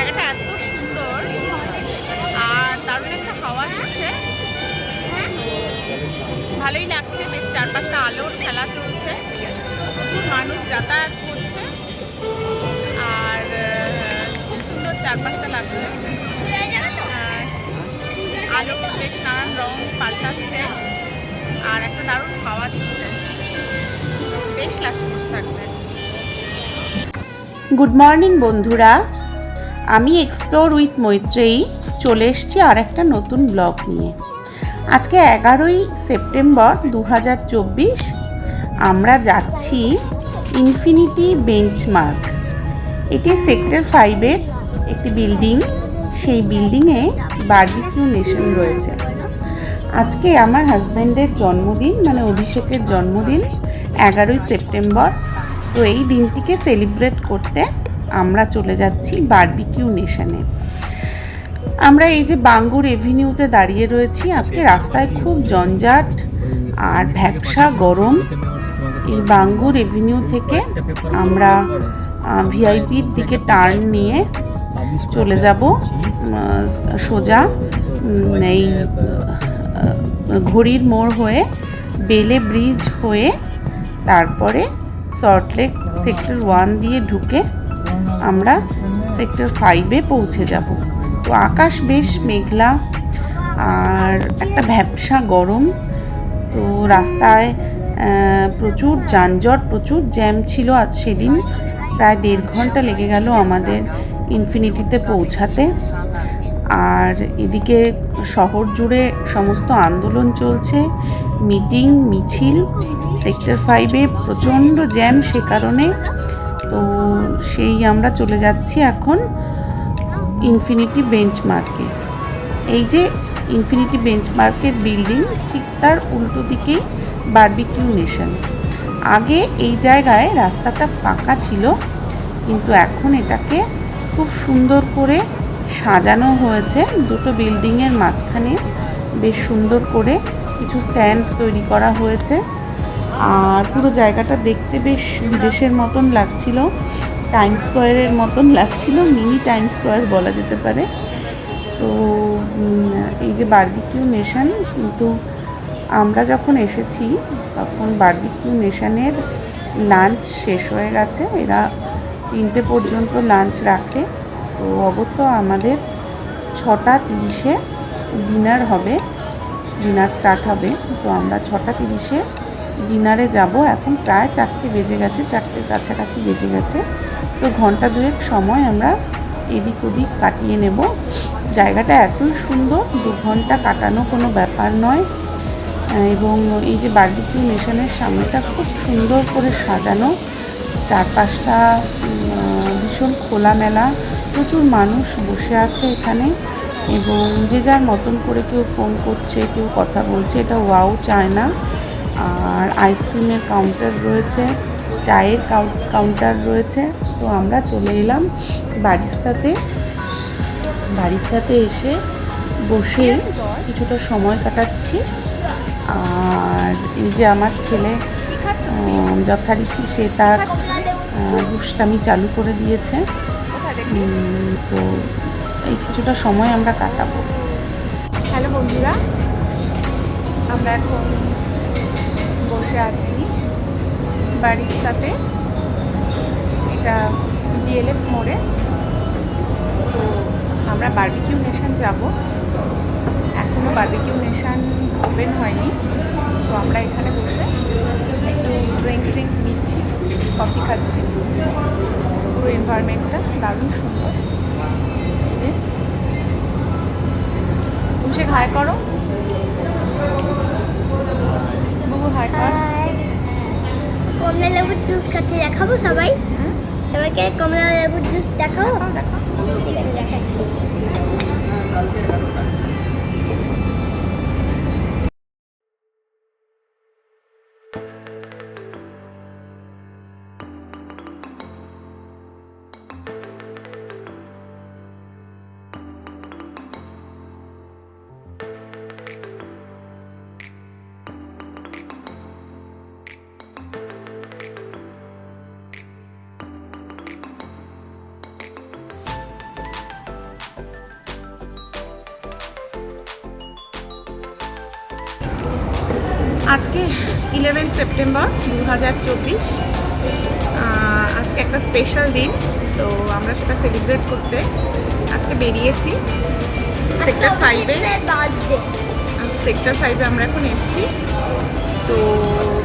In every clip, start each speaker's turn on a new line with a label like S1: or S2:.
S1: জায়গাটা এত সুন্দর। আর দারুণ একটা হাওয়া দিচ্ছে। ভালোই লাগছে, বেশ চারপাশটা আলোর খেলা চলছে। প্রচুর মানুষ যাতায়াত করছে। আর সুন্দর চারপাশটা লাগছে। আলো বেশ নানান রং পাল্টাচ্ছে আর একটা দারুণ হাওয়া দিচ্ছে। বেশ লাগছে বসে থাকতে।
S2: গুড মর্নিং বন্ধুরা। আমি এক্সপ্লোর উইথ মৈত্রেয়ী চলে এসেছি আর একটা নতুন ব্লগ নিয়ে। আজকে এগারোই সেপ্টেম্বর দু হাজার চব্বিশ, আমরা যাচ্ছি ইনফিনিটি বেঞ্চমার্ক এটি সেক্টর ফাইভের একটি বিল্ডিং সেই বিল্ডিংয়ে বার্বিকিউ নেশন রয়েছে। আজকে আমার হাজব্যান্ডের জন্মদিন মানে অভিষেকের জন্মদিন, এগারোই সেপ্টেম্বর। তো এই দিনটিকে সেলিব্রেট করতে আমরা চলে যাচ্ছি বারবিকিউ নেশনে। আমরা এই যে বাঙ্গুর এভিনিউতে দাঁড়িয়ে রয়েছি আজকে রাস্তায় খুব জঞ্জাট আর ভ্যাবসা গরম। এই বাঙ্গুর এভিনিউ থেকে আমরা ভিআইপির দিকে টার্ন নিয়ে চলে যাব সোজা এই ঘড়ির মোড় হয়ে বেলে ব্রিজ হয়ে তারপরে সল্টলেক সেক্টর ওয়ান দিয়ে ঢুকে আমরা সেক্টর ফাইভে পৌঁছে যাব। তো আকাশ বেশ মেঘলা আর একটা ভ্যাবসা গরম। তো রাস্তায় প্রচুর যানজট, প্রচুর জ্যাম ছিল আজ সেদিন। প্রায় দেড় ঘণ্টা লেগে গেল আমাদের ইনফিনিটিতে পৌঁছাতে। আর এদিকে শহর জুড়ে সমস্ত আন্দোলন চলছে। মিটিং মিছিল সেক্টর ফাইভে প্রচণ্ড জ্যাম সে কারণে। তো সেই আমরা চলে যাচ্ছি এখন ইনফিনিটি বেঞ্চমার্কে এই যে ইনফিনিটি বেঞ্চমার্কের বিল্ডিং ঠিক তার উল্টো দিকেই বারবিকিউ নেশন আগে এই জায়গায় রাস্তাটা ফাঁকা ছিল, কিন্তু এখন এটাকে খুব সুন্দর করে সাজানো হয়েছে। দুটো বিল্ডিংয়ের মাঝখানে বেশ সুন্দর করে কিছু স্ট্যান্ড তৈরি করা হয়েছে। আর পুরো জায়গাটা দেখতে বেশ বিদেশের মতন লাগছিল টাইম স্কোয়ারের মতন লাগছিল মিনি টাইম স্কোয়ার বলা যেতে পারে। তো এই যে বারবিকিউ নেশান কিন্তু আমরা যখন এসেছি, তখন বারবিকিউ নেশানের লাঞ্চ শেষ হয়ে গেছে। এরা তিনটে পর্যন্ত লাঞ্চ রাখে। তো অগত্য আমাদের ছটা তিরিশে ডিনার হবে ডিনার স্টার্ট হবে। তো আমরা ছটা তিরিশে ডিনারে যাব। এখন প্রায় চারটে বেজে গেছে, চারটের কাছাকাছি বেজে গেছে। তো ঘণ্টা দুয়েক সময় আমরা এদিক ওদিক কাটিয়ে নেব। জায়গাটা এতই সুন্দর, দু ঘণ্টা কাটানো কোনো ব্যাপার নয়। এবং এই যে বার্বিকিউ নেশনের সামনেটা খুব সুন্দর করে সাজানো। চারপাশটা ভীষণ খোলামেলা। প্রচুর মানুষ বসে আছে এখানে। এবং যে যার মতন করে কেউ ফোন করছে, কেউ কথা বলছে, এটা ওয়াও চায় না আর আইসক্রিমের কাউন্টার রয়েছে, চায়ের কাউ- কাউন্টার রয়েছে। তো আমরা চলে এলাম বারিস্তাতে। বারিস্তাতে এসে বসে কিছুটা সময় কাটাচ্ছি। আর এই যে আমার ছেলে যথারীতি সে তার দুষ্টামি চালু করে দিয়েছে। তো এই কিছুটা সময় আমরা কাটাবো।
S1: হ্যালো বন্ধুরা, আমরা এখন আছি, বারিস্তাতে। এটা ডিএলএফ মোড়ে। তো আমরা বার্বিকিউ নেশান যাব। এখনও বার্বিকিউ নেশান ওপেন হয়নি। তো আমরা এখানে বসে একটু ড্রিঙ্ক ড্রিঙ্ক নিচ্ছি কফি খাচ্ছি। পুরো এনভায়রনমেন্টটা দারুণ সুন্দর। হাই করো। বুবু হাই।
S3: কমলা লেবুর জুস খাচ্ছি দেখাবো সবাই। সবাইকে কমলা লেবুর জুস দেখাবো আছে দেখাচ্ছি।
S1: আজকে ইলেভেন সেপ্টেম্বর দু হাজার চব্বিশ আজকে একটা স্পেশাল দিন তো আমরা সেটা সেলিব্রেট করতে আজকে বেরিয়েছি। সেক্টর ফাইভে সেক্টর ফাইভে আমরা এখন এসেছি। তো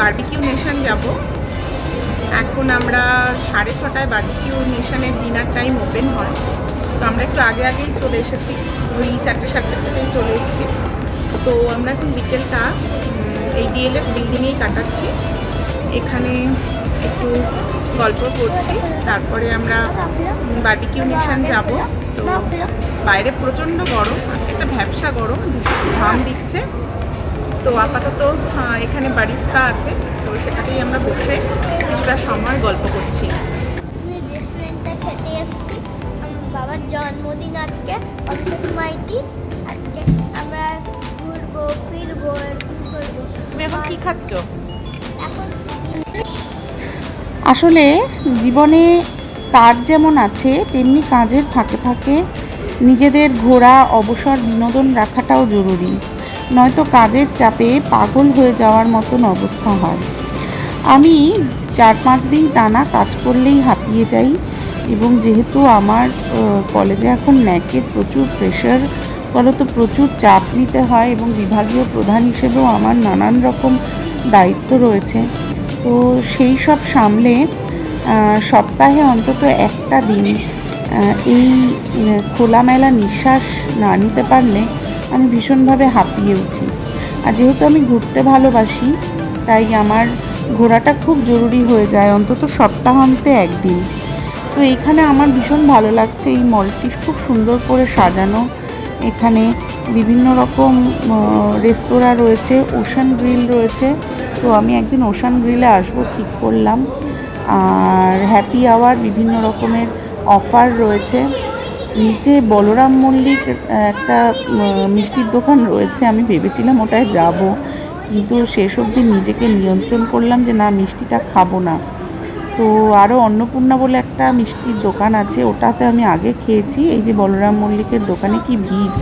S1: বার্বিকিউ নেশন যাব। এখন আমরা সাড়ে ছটায় বার্বিকিউ নেশনের ডিনার টাইম ওপেন হয়। তো আমরা একটু আগে আগেই চলে এসেছি। ওই চারটে সাড়ে চারটেতেই চলে এসেছি। তো আমরা এখন বিকেলটা এই ডিএলএফ বিল্ডিংয়েই কাটাচ্ছি। এখানে একটু গল্প করছি। তারপরে আমরা বার্বিকিউ নেশন যাব। তো বাইরে প্রচণ্ড গরম, আজকে একটা ভ্যাবসা গরম ঘাম দিচ্ছে। তো আপাতত এখানে বারিস্তা আছে। তো সেটাতেই আমরা বসে কিছুটা সময় গল্প করছি।
S3: আমি রেস্টুরেন্টে খেতে বাবার জন্মদিন আজকে অক্ষয় মাইটি। আজকে আমরা
S1: খাচ্ছ?
S2: আসলে জীবনে কাজ যেমন আছে, তেমনি কাজের ফাঁকে ফাঁকে নিজেদের ঘোরা, অবসর, বিনোদন রাখাটাও জরুরি। নয়তো কাজের চাপে পাগল হয়ে যাওয়ার মতন অবস্থা হয়। আমি চার পাঁচ দিন টানা কাজ করলেই হাঁপিয়ে যাই এবং যেহেতু আমার কলেজে এখন ন্যাকের প্রচুর প্রেশার ফলত প্রচুর চাপ নিতে হয় এবং বিভাগীয় প্রধান হিসেবেও আমার নানান রকম দায়িত্ব রয়েছে। তো সেই সব সামলে সপ্তাহে অন্তত একটা দিন এই খোলামেলা নিঃশ্বাস না নিতে পারলে আমি ভীষণভাবে হাঁপিয়ে উঠি। আর যেহেতু আমি ঘুরতে ভালোবাসি, তাই আমার ঘোরাটা খুব জরুরি হয়ে যায় অন্তত সপ্তাহান্তে একদিন। তো এখানে আমার ভীষণ ভালো লাগছে, এই মলটি খুব সুন্দর করে সাজানো এখানে বিভিন্ন রকম রেস্তোরাঁ রয়েছে, ওশান গ্রিল রয়েছে। তো আমি একদিন ওশান গ্রিলে আসব, ঠিক করলাম। আর হ্যাপি আওয়ার বিভিন্ন রকমের অফার রয়েছে। নিচে বলরাম মল্লিক একটা মিষ্টির দোকান রয়েছে, আমি ভেবেছিলাম ওটায় যাব। কিন্তু শেষ অবধি নিজেকে নিয়ন্ত্রণ করলাম যে না, মিষ্টিটা খাব না। তো আরও অন্নপূর্ণা বলে একটা মিষ্টির দোকান আছে, ওটাতে আমি আগে খেয়েছি। এই যে বলরাম মল্লিকের দোকানে কি ভিড়?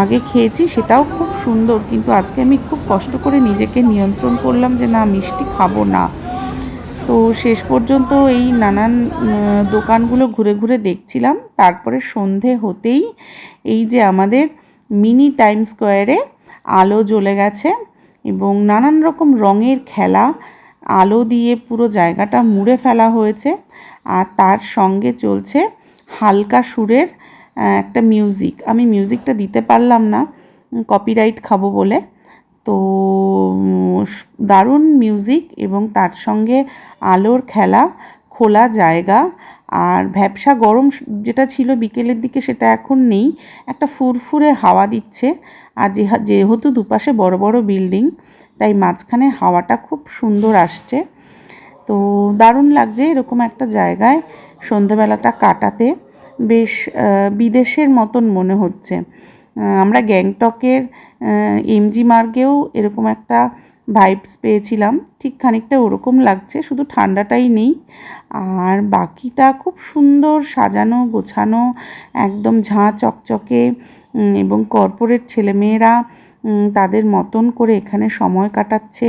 S2: আগে খেয়েছি, সেটাও খুব সুন্দর, কিন্তু আজকে আমি খুব কষ্ট করে নিজেকে নিয়ন্ত্রণ করলাম যে না, মিষ্টি খাব না। তো শেষ পর্যন্ত এই নানান দোকানগুলো ঘুরে ঘুরে দেখছিলাম। তারপরে সন্ধে হতেই এই যে আমাদের মিনি টাইম স্কোয়ারে আলো জ্বলে গেছে এবং নানান রকম রঙের খেলা আলো দিয়ে পুরো জায়গাটা মুড়ে ফেলা হয়েছে আর তার সঙ্গে চলছে হালকা সুরের একটা মিউজিক। আমি মিউজিকটা দিতে পারলাম না কপিরাইট খাব বলে। তো দারুণ মিউজিক এবং তার সঙ্গে আলোর খেলা, খোলা জায়গা আর ভ্যাবসা গরম যেটা ছিল বিকেলের দিকে সেটা এখন নেই। একটা ফুরফুরে হাওয়া দিচ্ছে আর যেহা- যেহেতু দুপাশে বড় বড় বিল্ডিং তাই মাঝখানে হাওয়াটা খুব সুন্দর আসছে। তো দারুণ লাগছে এরকম একটা জায়গায় সন্ধেবেলাটা কাটাতে। বেশ বিদেশের মতন মনে হচ্ছে। আমরা গ্যাংটকের এমজি মার্গেও এরকম একটা ভাইবস পেয়েছিলাম। ঠিক খানিকটা ওরকম লাগছে, শুধু ঠান্ডাটাই নেই। আর বাকিটা খুব সুন্দর সাজানো, গোছানো, একদম ঝাঁ চকচকে এবং কর্পোরেট ছেলেমেয়েরা তাদের মতন করে এখানে সময় কাটাচ্ছে।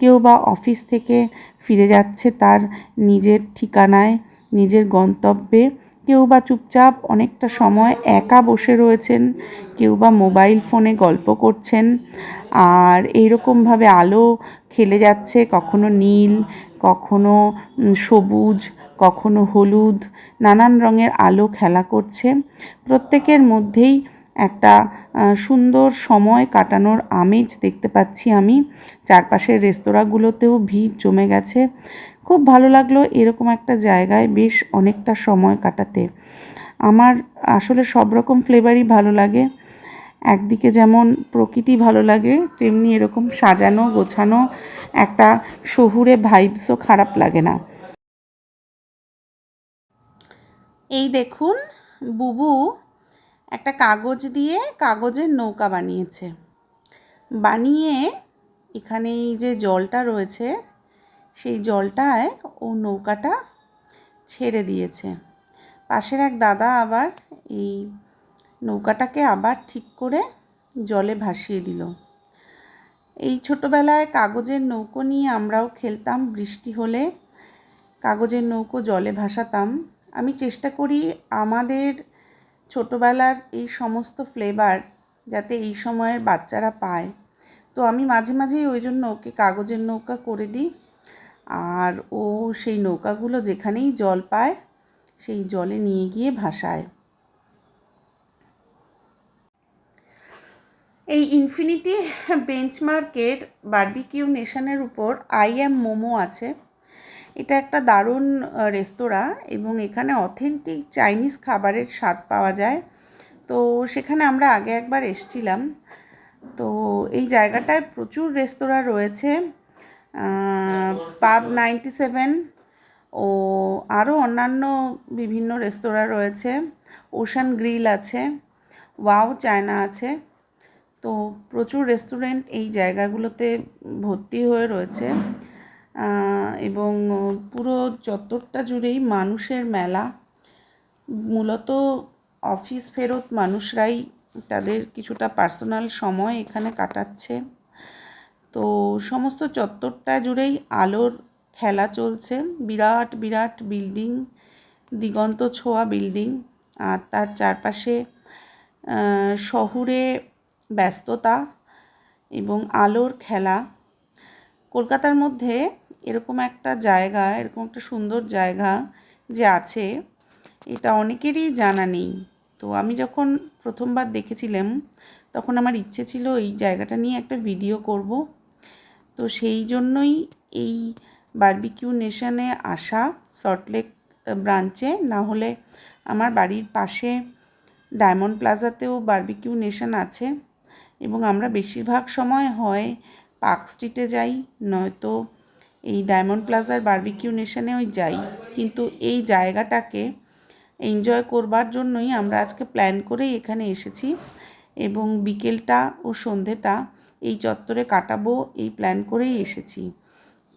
S2: কেউ বা অফিস থেকে ফিরে যাচ্ছে তার নিজের ঠিকানায়, নিজের গন্তব্যে। কেউ বা চুপচাপ অনেকটা সময় একা বসে রয়েছেন, কেউ বা মোবাইল ফোনে গল্প করছেন। আর এইরকমভাবে আলো খেলে যাচ্ছে, কখনো নীল, কখনো সবুজ, কখনো হলুদ, নানান রঙের আলো খেলা করছে। প্রত্যেকের মধ্যেই একটা সুন্দর সময় কাটানোর আমেজ দেখতে পাচ্ছি আমি। চারপাশের রেস্তোরাঁগুলোতেও ভিড় জমে গেছে। খুব ভালো লাগল এরকম একটা জায়গায় বেশ অনেকটা সময় কাটাতে। আমার আসলে সব রকম ফ্লেভারই ভালো লাগে। একদিকে যেমন প্রকৃতি ভালো লাগে, তেমনি এরকম সাজানো, গোছানো, একটা শহুরে ভাইবসও খারাপ লাগে না। এই দেখুন, বুবু একটা কাগজ দিয়ে কাগজের নৌকা বানিয়েছে। বানিয়ে এখানে এই যে জলটা রয়েছে, সেই জলটায় ও নৌকাটা ছেড়ে দিয়েছে। পাশের এক দাদা আবার এই নৌকাটাকে আবার ঠিক করে জলে ভাসিয়ে দিল। এই ছোটোবেলায় কাগজের নৌকো নিয়ে আমরাও খেলতাম, বৃষ্টি হলে কাগজের নৌকো জলে ভাসাতাম। আমি চেষ্টা করি আমাদের ছোটোবেলার এই সমস্ত ফ্লেভার যাতে এই সময়ের বাচ্চারা পায়। তো আমি মাঝে মাঝেই ওই জন্য ওকে কাগজের নৌকা করে দিই। আর ও সেই নৌকাগুলো যেখানেই জল পায়, সেই জলে নিয়ে গিয়ে ভাসায়। এই ইনফিনিটি বেঞ্চমার্কের বারবিকিউ নেশনের উপর আই এম মোমো আছে। এটা একটা দারুণ রেস্তোরাঁ এবং এখানে অথেন্টিক চাইনিজ খাবারের স্বাদ পাওয়া যায়। তো সেখানে আমরা আগে একবার এসছিলাম। তো এই জায়গাটায় প্রচুর রেস্তোরাঁ রয়েছে। পাব নাইনটি সেভেন ও আরও অন্যান্য বিভিন্ন রেস্তোরাঁ রয়েছে। ওশান গ্রিল আছে ওয়াও চায়না আছে। তো প্রচুর রেস্টুরেন্ট এই জায়গাগুলোতে ভর্তি হয়ে রয়েছে। এবং পুরো চত্বরটা জুড়েই মানুষের মেলা। মূলত অফিস ফেরত মানুষরাই তাদের কিছুটা পার্সোনাল সময় এখানে কাটাচ্ছে। তো সমস্ত চত্বরটা জুড়েই আলোর খেলা চলছে। বিরাট বিরাট বিল্ডিং, দিগন্ত ছোঁয়া বিল্ডিং। আর তার চারপাশে শহুরে ব্যস্ততা এবং আলোর খেলা। কলকাতার মধ্যে এরকম একটা জায়গা, এরকম একটা সুন্দর জায়গা যে আছে, এটা অনেকেরই জানা নেই। তো আমি যখন প্রথমবার দেখেছিলাম, তখন আমার ইচ্ছে ছিল এই জায়গাটা নিয়ে একটা ভিডিও করব। তো সেই জন্যই এই বার্বিকিউ নেশনে আসা সল্টলেক ব্রাঞ্চে, না হলে আমার বাড়ির পাশে ডায়মন্ড প্লাজাতেও বার্বিকিউ নেশন আছে এবং আমরা বেশিরভাগ সময় হয় পার্ক স্ট্রিটে যাই, নয়তো এই ডায়মন্ড প্লাজার বারবিকিউ নেশনেও যাই। কিন্তু এই জায়গাটাকে এনজয় করবার জন্যই আমরা আজকে প্ল্যান করেই এখানে এসেছি এবং বিকেলটা ও সন্ধেটা এই চত্বরে কাটাবো এই প্ল্যান করেই এসেছি।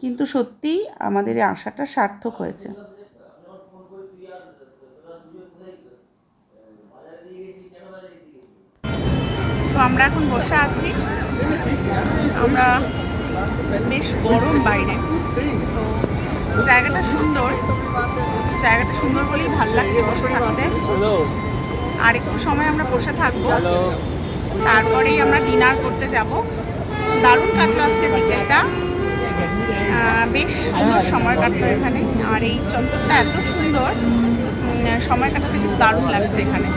S2: কিন্তু সত্যিই আমাদের এই আশাটা সার্থক হয়েছে।
S1: তো আমরা এখন বসে আছি। আমরা বেশ গরম বাইরে। তো জায়গাটা সুন্দর। জায়গাটা সুন্দর বলেই ভালো লাগছে বসে থাকতে। আর একটু সময় আমরা বসে থাকব। তারপরেই আমরা ডিনার করতে যাব। দারুণ কাটলো আজকে বিকেলটা। বেশ সুন্দর সময় কাটলো এখানে। আর এই চত্বরটা এত সুন্দর। সময় কাটাতে বেশ দারুণ লাগছে এখানে।